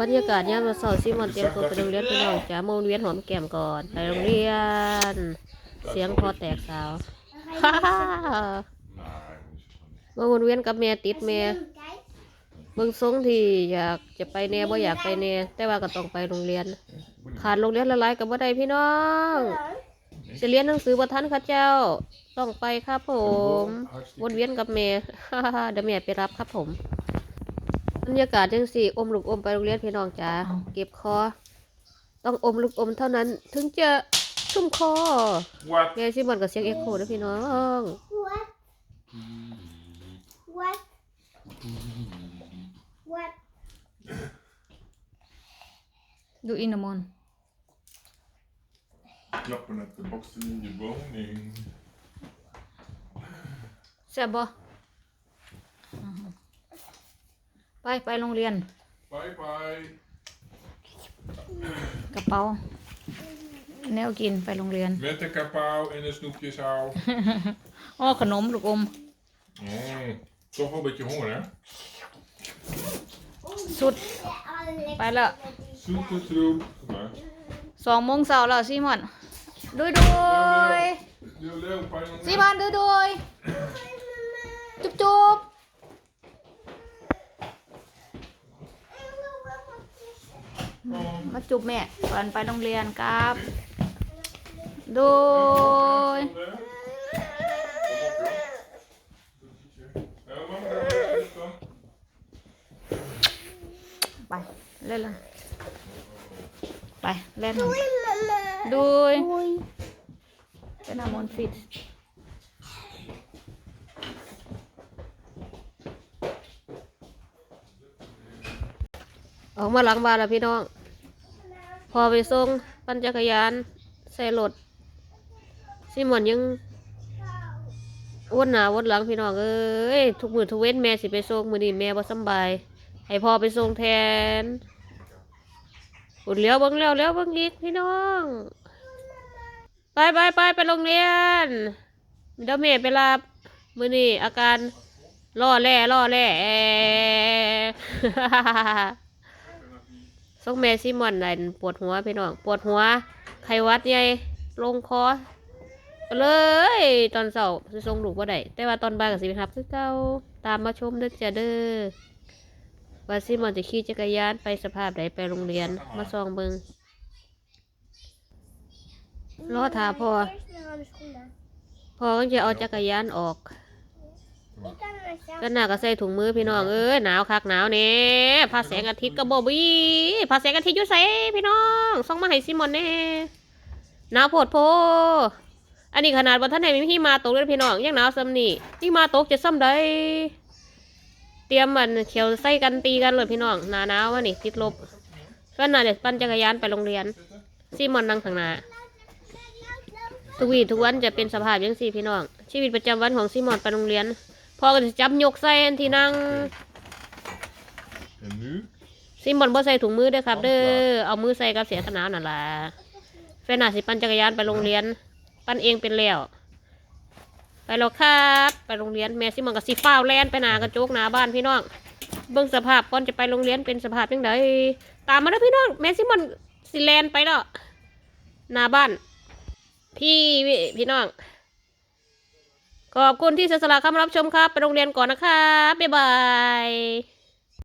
บรรยากาศยามเราสาร์ซิมอนเตรียมตัวไปโรงเรียนพี่น้องจ๋าโมงเวียนหอมแก้มก่อนไปโรงเรียน เสียงพอแตกสาว Nee, dat is van niet. มาวนเวียนกับแม่ติดแม่เบิ่งทรงที่อยากจะไปแน่บ่อยากไปแน่แต่ว่าก็ต้องไปโรงเรียน ขาดโรงเรียนละลายกับบ่ได้พี่น้องจะเรียนหนังสือบ่ทันค่ะเจ้า ต้องไปครับผม วนเวียนกับแม่เดี๋ยวแม่ไปรับครับผม บรรยากาศจังสี่ อมลูกอมไปโรงเรียนพี่น้องจ๋าเก็บคอ ต้องอมลูกอมเท่านั้น ถึงจะชุ่มคอ What? แม่ซิมอนกับเสียงเอ็กโคเด้อพี่น้อง What? What? What? ดูอินามอน Klappen met de boksen in je woning. แซ่บบ่ ไปไปโรงเรียน Bye bye. กระเป๋า แนวกินไปโรงเรียน Met de kapauw en de snoepjeshaal. อ้อขนมลูกอม Oh, toch wel een beetje honger, hè? สุด ไปละ Zoete troep. Maar. สองโมงเช้าแล้วซีมอนดุยดุย Heel leuk, pijn ซีมอนดุยดุยจุ๊บจุ๊บ มาจุบแม่ก่อนไปโรงเรียนครับดุยไป เล่นเลยไป เล่นดูยเป็นอามอนฟิต ออกมาหลังบ้านแล้วพี่น้อง พอไปส่งปั่นจักรยาน ใส่รถซิมอนยังวนหนาวนหลังพี่น้องเอ้ยทุกมือทุกเว้นแม่สิไปส่งมือนี้แม่บ่สบาย ให้พ่อไปส่งแทนอุดเลี้ยวเบิ้งแล้วแล้วเบิ้งอีกพี่น้อง ไปไปไปไปโรงเรียนเดี๋ยวแม่ไปรับมือนี้อาการล่อแร่ล่อแร่ ส่งแม่ซิมอนนั่นปวดหัวพี่น้อง ปวดหัว ไขวัดใหญ่ลงคอเลยตอนเสาร์สิส่งลูกบ่ได้แต่ว่าตอนบ่ายก็สิไปรับคือเก่าตามมาชมเด้อจ้ะเด้อว่าซิมอนจะขี่จักรยานไปสภาพใดไปโรงเรียนมาส่องเบิงรอถาพอพอก็จะเอาจักรยานออก ก็น่าก็ใส่ถุงมือพี่น้องเอ้ยหนาวคักหนาวเนี่ยพาแสงอาทิตย์ก็บบีพาแสงอาทิตย์อยู่ใส่พี่น้องส่องมาให้ซิมอนแน่หนาวโพดโพ อันนี้ขนาดว่าท่านไหนมีพี่มาตกเลยพี่น้องยังหนาวซ้ำนี่พี่มาตกจะซ้ำใดเตรียมมันเขียวใส่กันตีกันเลยพี่น้องหนาหนาววะนี่ติดลบก็น่าเด็ดปั่นจักรยานไปโรงเรียนซิมอนนั่งข้างหน้าทุกวีทุกวันจะเป็นสภาพยังสี่พี่น้อง ชีวิตประจำวันของซิมอนไปโรงเรียน พ่อก็จะจับยกใส่อันที่นั่ง En nu? ซิมบอนบ่ใส่ถุงมือเด้อครับ เด้อเอามือใส่กับเสียสนามนั่นล่ะแฟนอาสิปั่นจักรยานไปโรงเรียน ปั่นเองเป็นแล้วไปแล้วครับ ไปโรงเรียนแม่ซิมอนกับสิฟ้าวแลนไปหนากระจกหนาบ้านพี่น้องเบิ่งสภาพก่อนจะไปโรงเรียนเป็นสภาพยังไงตามมาเด้อพี่น้องแม่ซิมอนสิแลนไปแล้วหน้าบ้าน พี่พี่น้อง ขอบคุณที่เสียสละเข้ามารับชมครับ ไปโรงเรียนก่อนนะคะบ๊ายบาย